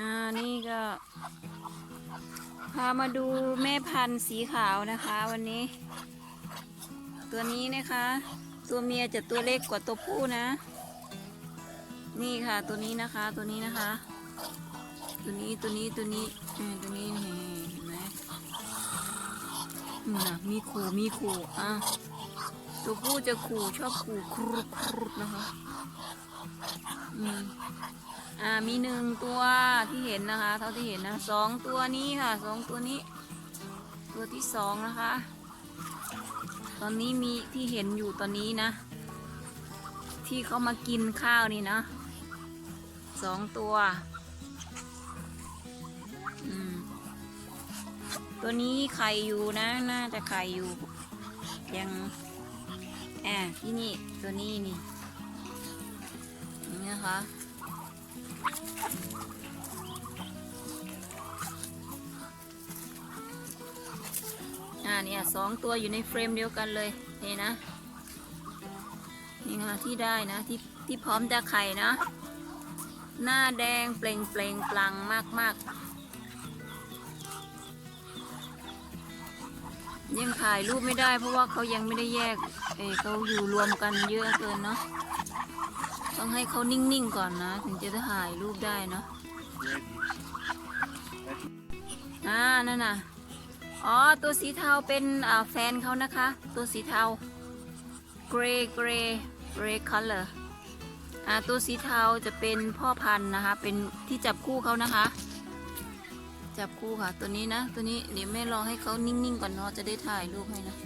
อ่านี่ก็พามาดูแม่พันธุ์สีขาวนะคะ วันนี้ ตัวนี้นะคะ ตัวเมียจะตัวเล็กกว่าตัวผู้นะ นี่ค่ะตัวนี้นะคะ ตัวนี้นะคะ ตัวนี้ตัวนี้ตัวนี้ตัวนี้เห็นไหมนะมีขู่มีขู่อะตัวผู้จะขู่ชอบขู่ครุดครุดนะคะ อืม อ่ามีหนึ่งตัวที่เห็นนะคะ เท่าที่เห็นนะสองตัวนี้ค่ะสองตัวนี้ ตัวที่สองนะคะ ตอนนี้มีที่เห็นอยู่ตอนนี้นะ ที่เขามากินข้าวนี่นะสองตัวตัวนี้ไข่อยู่นะน่าจะไข่อยู่ ยังอ่าที่นี่ตัวนี้นี่นี่นะคะ อ่าเนี่ยสองตัวอยู่ในเฟรมเดียวกันเลยนี่นะนี่ค่ะที่ได้นะที่ที่พร้อมจะไข่นะ หน้าแดงเปล่งเปล่งปลังมากมากยังถ่ายรูปไม่ได้เพราะว่าเขายังไม่ได้แยก เอเขาอยู่รวมกันเยอะเกินเนาะ ต้องให้เขานิ่งๆก่อนนะ ถึงจะถ่ายรูปได้เนาะอ่านั่นน่ะ อ๋อ ตัวสีเทาเป็นแฟนเขานะคะ ตัวสีเทา gray gray gray color อ่าตัวสีเทาจะเป็นพ่อพันธุ์นะคะ เป็นที่จับคู่เขานะคะ จับคู่ค่ะ ตัวนี้นะ ตัวนี้เดี๋ยวแม่รอให้เขานิ่งๆก่อนเนาะจะได้ถ่ายรูปให้นะ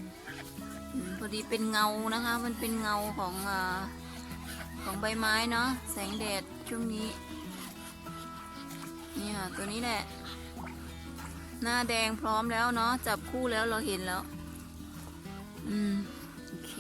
พอดีเป็นเงานะคะ มันเป็นเงาของอ่า ของใบไม้เนาะแสงแดดช่วงนี้นี่ค่ะตัวนี้แหละ หน้าแดงพร้อมแล้วเนาะจับคู่แล้วเราเห็นแล้ว อืม โอเค